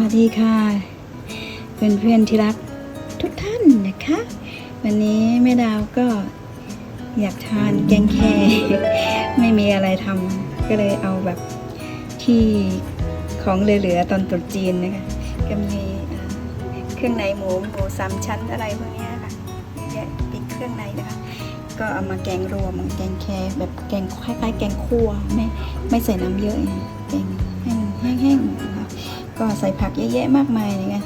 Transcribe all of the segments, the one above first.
วัสดีค่ะ เพื่อนเพื่อนๆที่รักทุกท่านนะคะ วันนี้แม่ดาวก็อยากทานแกงแค่ไม่มีอะไรทำก็เลยเอาแบบที่ของเหลือๆตอนตรุษจีนนะคะก็มีเครื่องในหมูหมูสามชั้นอะไรพวกนี้ค่ะเยอะแยะป็นเครื่องในนะคะ ก็เอามาแกงรวมแกงแค่แบบแกงคล้ายๆแกงคั่วไม่ไม่ใส่น้ำเยอะแกงแห้งๆนะคะ ก็ใส่ผักเยอะแยะมากมายเลยไง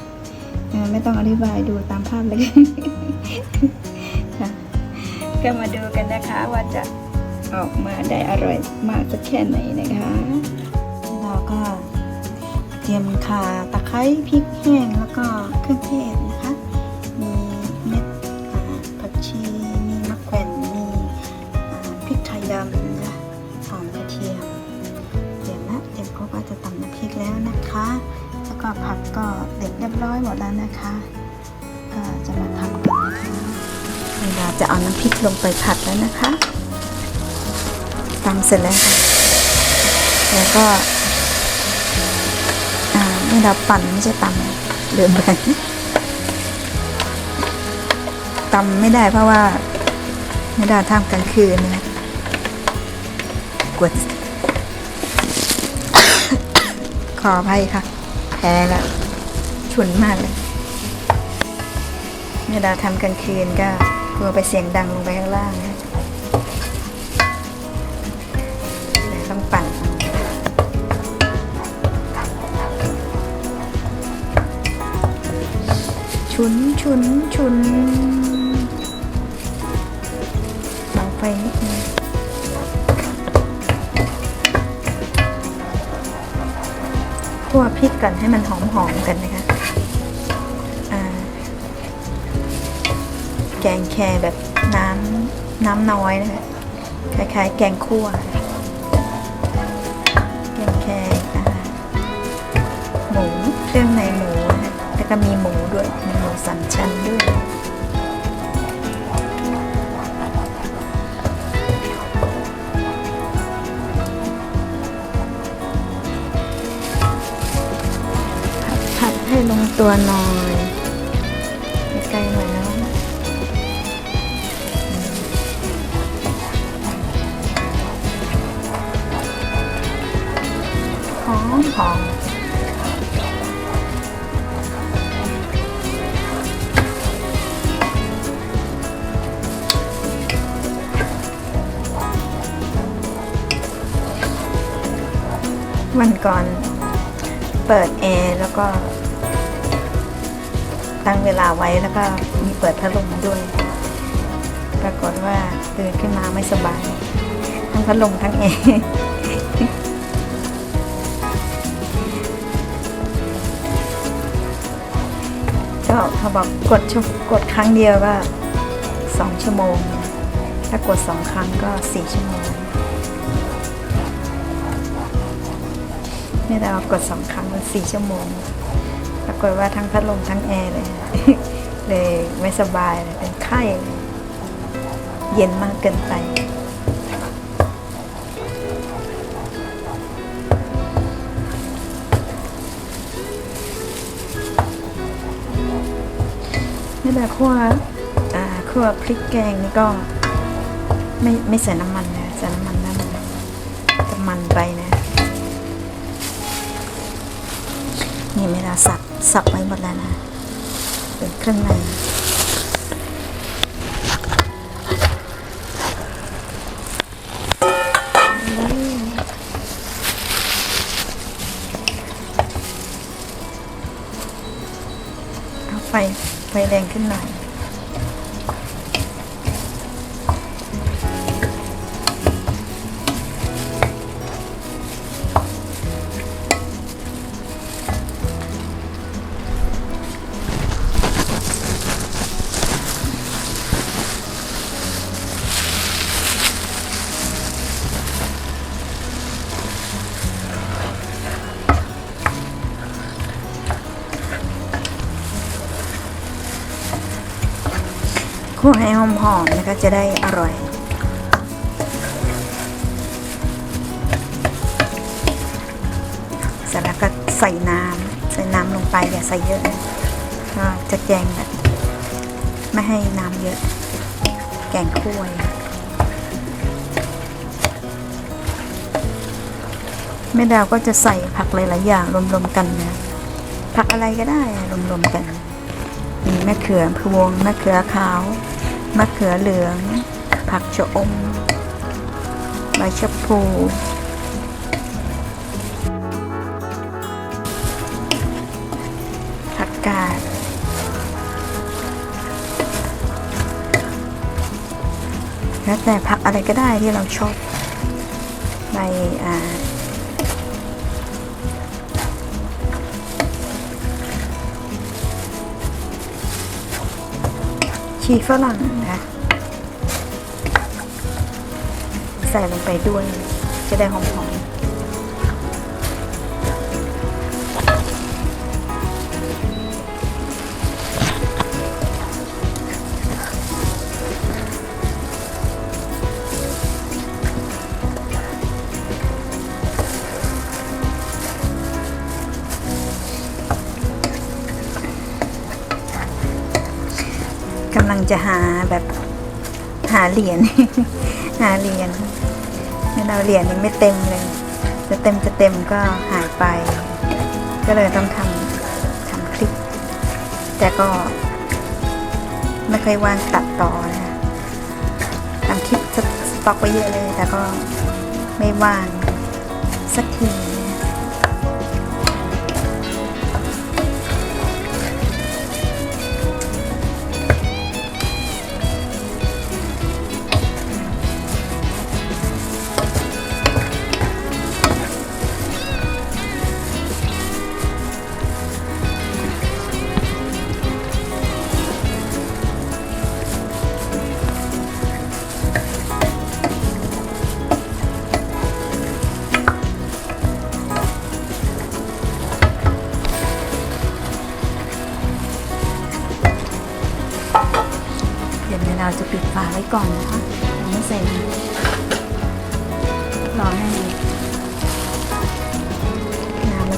ไม่ต้องอธิบายดูตามภาพเลยค่ะก็มาดูกันนะคะว่าจะออกมาได้อร่อยมากสักแค่ไหนนะคะ เราก็เตรียมข่าตะไคร้พริกแห้งแล้วก็เครื่องเทศ ผักก็เด็ดเรียบร้อยหมดแล้วนะคะ ก็จะมาทำกันนะคะเวลาจะเอาน้ำพริกลงไปผัดแล้วนะคะตำเสร็จแล้วค่ะแล้วก็อ่าไม่เราปั่นไม่ใช่ตำเลืมไปตำไม่ได้เพราะว่าไม่ได้ทำกลางคืนนะกดขออภัยค่ะ แพ้ละฉุนมากเลยไม่ได้ทำกลางคืนก็กลัวไปเสียงดังลงไปข้างล่างนะต้องปั่นฉุนฉุนฉุน วพริกก่อนให้มันหอมๆกันนะคะแกงแคแบบน้ำน้ำน้อยนะคะคล้ายๆ แกงคั่วแกงแคอ่าหมูเครื่องในหมูนะคะแล้วก็มีหมูด้วยมีหมูสามชั้นด้วย ตัวหน่อยใกล้ๆหน่อยนะหอมหอมวันก่อนเปิดแอร์แล้วก็ ตั้งเวลาไว้แล้วก็มีเปิดพัดลมด้วยปรากฏว่าตื่นขึ้นมาไม่สบาย ทั้งพัดลมทั้งแอร์ก็เขาบอกกดชกดครั้งเดียวก็สองชั่วโมง ถ้ากดสองครั้งก็สี่ชั่วโมงเนี่ยแต่ว่ากดสองครั้งมันสี่ชั่วโมง ปรากฏว่าทั้งพัดลมทั้งแอร์เลย เลยไม่สบายเลยเป็นไข้เลยเย็นมากเกินไป นี่แต่คั่วอ่าคั่วพริกแกงนี่ก็ไม่ไม่ใส่น้ำมันนะใส่น้ำมันแล้วมันจะมันไปนะนี่เวลาสับสับไว้หมดแล้วนะ เป็นเครื่องในเอาไฟไฟแรงขึ้นหน่อย คั่วให้หอมๆนะคะจะได้อร่อย เสร็จแล้วก็ใส่น้ำใส่น้ำลงไปอย่าใส่เยอะนะก็จะแกงแบบไม่ให้น้ำเยอะ แกงคั่วแม่ดาวก็จะใส่ผักหลายๆอย่างรวมๆกันนะผักอะไรก็ได้รวมๆกัน มีมะเขือพวงมะเขือขาว มะเขือเหลือง ผักชะอม ใบชะพลูผักกาดแล้วแต่ผักอะไรก็ได้ที่เราชอบใบอ่า ชีฝรั่งนะ ใส่ลงไปด้วย จะได้หอมๆ จะหาแบบหาเหรียญ หาเหรียญไม่เราเหรียญยังไม่เต็มเลย จะเต็มจะเต็มก็หายไป ก็เลยต้องทำทำคลิป แต่ก็ไม่เคยว่างตัดต่อนะคะทำคลิปสต็อกไว้เยอะเลย แต่ก็ไม่ว่างสักที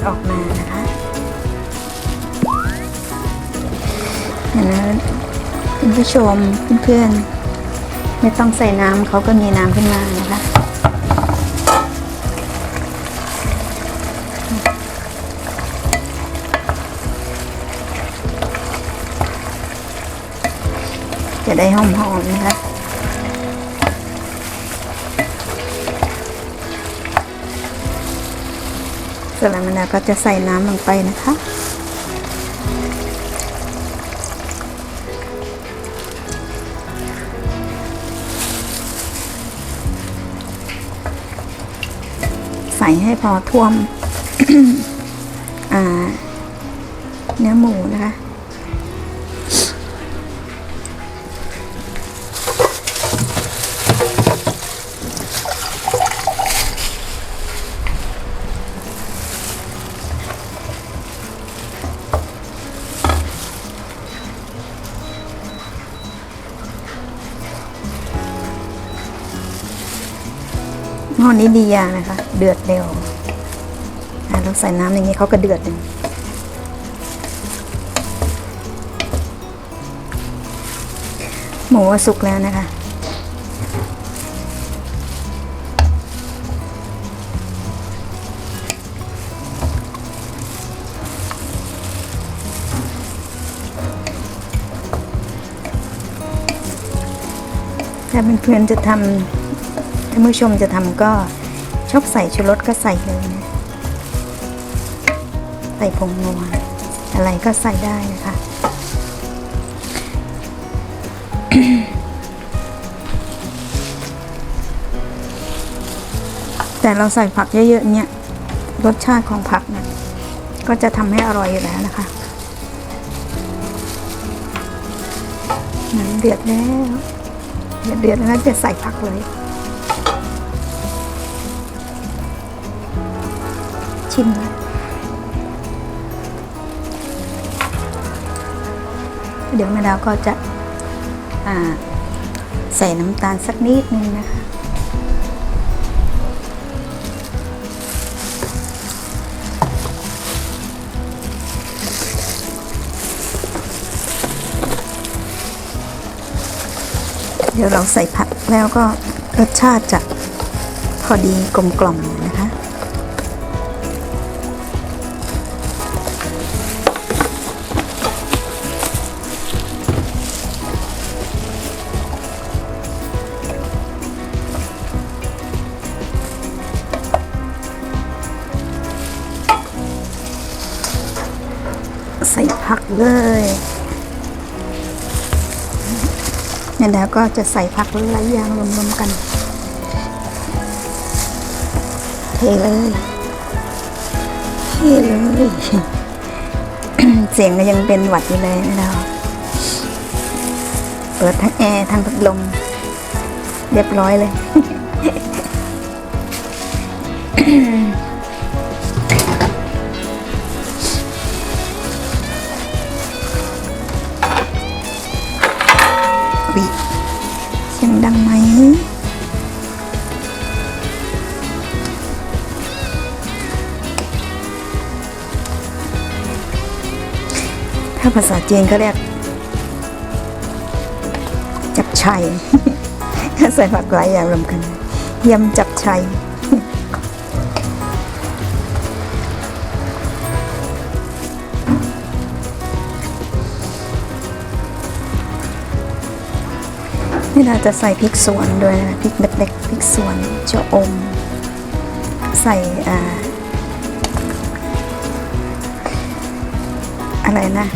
ออกมานะคะเห็นไหมคุณผู้ชมเพื่อนๆ ไม่ต้องใส่น้ำเขาก็มีน้ำขึ้นมานะคะจะได้หอมๆนะคะ สร็จแล้วมันก็จะใส่น้ำลงไปนะคะ ใส่ให้พอท่วมเนื้อหมูนะคะ อนี้ดียานะคะ เดือดเร็วเราใส่น้ำอย่างนี้เขาก็เดือดเลยหมูสุกแล้วนะคะ ถ้าเพื่อนๆจะทำ ถ้าผู้ชมจะทำก็ชอบใส่ชูรสก็ใส่เลยนะ ใส่ผงนัวอะไรก็ใส่ได้นะคะแต่เราใส่ผักเยอะๆเนี่ยรสชาติของผักนะก็จะทำให้อร่อยอยู่แล้วนะคะน้ำเดือดแล้วเดือดเดือดแล้วจะใส่ผักเลยินเดี๋ยวแม่ดาวก็จะใส่น้ำตาลสักนิดนึงนะคะเดี๋ยวเราใส่ผักแล้วก็รสชาติจะพอดีกลมกล่อม เลยเนี่ยแล้วก็จะใส่ผักหลายอย่างรวมๆกัน เทเลยเทเลยเสียงก็ยังเป็นหวัดอยู่เลยนะเราเปิดทั้งแอร์ทั้งพัดลมเรียบร้อยเลย ถ้าภาษาจีนเขาเรียก จับชัยใส่ผักหลายอย่างรวมกันยำจับชัยนี่เราจะใส่พริกสวนด้วยนะพริกเล็กๆพริกสวนชะอม ใส่อ่าอะไรนะ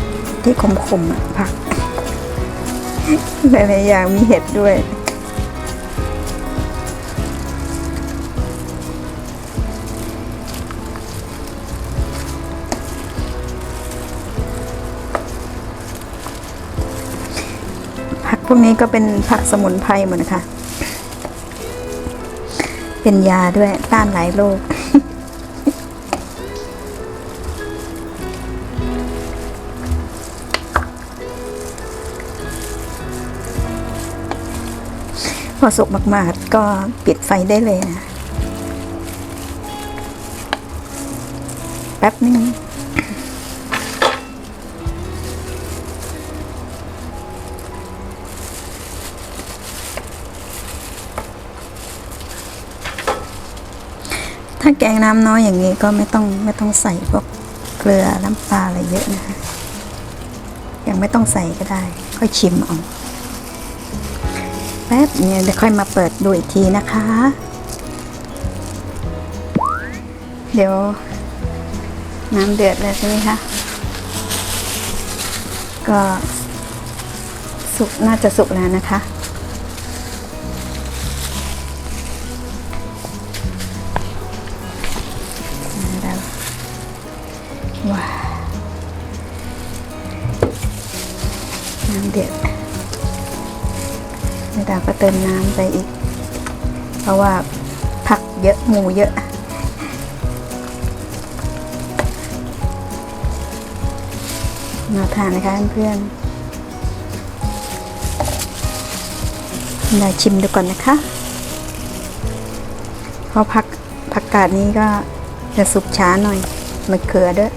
ที่ขมๆอะผักหลายๆอย่างมีเห็ดด้วยผักพวกนี้ก็เป็นผักสมุนไพรหมดนะคะ เป็นยาด้วยต้านหลายโรค อสุกมากๆ ก็ปิดไฟได้เลยนะแป๊บนึงถ้าแกงน้ำน้อยอย่างนี้ก็ไม่ต้องไม่ต้องใส่พวกเกลือน้ำปลาอะไรเยอะนะคะยังไม่ต้องใส่ก็ได้ ค่อยชิมเอา แป๊บเนี่ยเดี๋ยวค่อยมาเปิดดูอีกทีนะคะ เดี๋ยว น้ำเดือดแล้วใช่ไหมคะ ก็สุกน่าจะสุกแล้วนะคะแล้วว้าวน้ำเดือด แม่ดาวก็เติมน้ำไปอีก เพราะว่าผักเยอะหมูเยอะ มาทานนะคะเพื่อนๆได้ชิมดูก่อนนะคะ เพราะผักผักกาดนี้ก็จะสุกช้าหน่อยมะเขือด้วย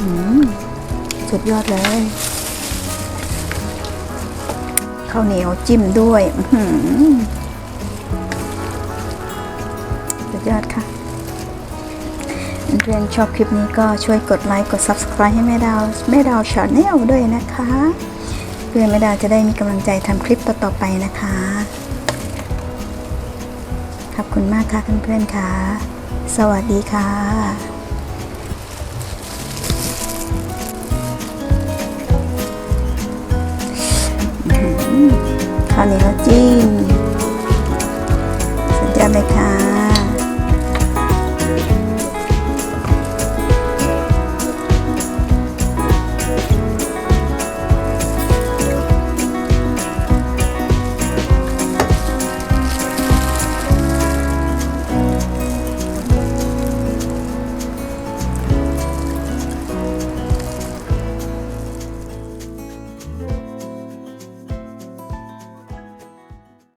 หือสุดยอดเลย ข้าวเหนียวจิ้มด้วยสุดยอดค่ะเพื่อนชอบคลิปนี้ก็ช่วยกดไลค์กด Subscribe ให้แม่ดาวแม่ดาวชาแนลด้วยนะคะ เพื่อแม่ดาวจะได้มีกำลังใจทำคลิปต่อๆไปนะคะ ขอบคุณมากค่ะเพื่อนๆค่ะ สวัสดีค่ะ ข้าวเหนียวจิ้มสุดยอดเลยค่ะ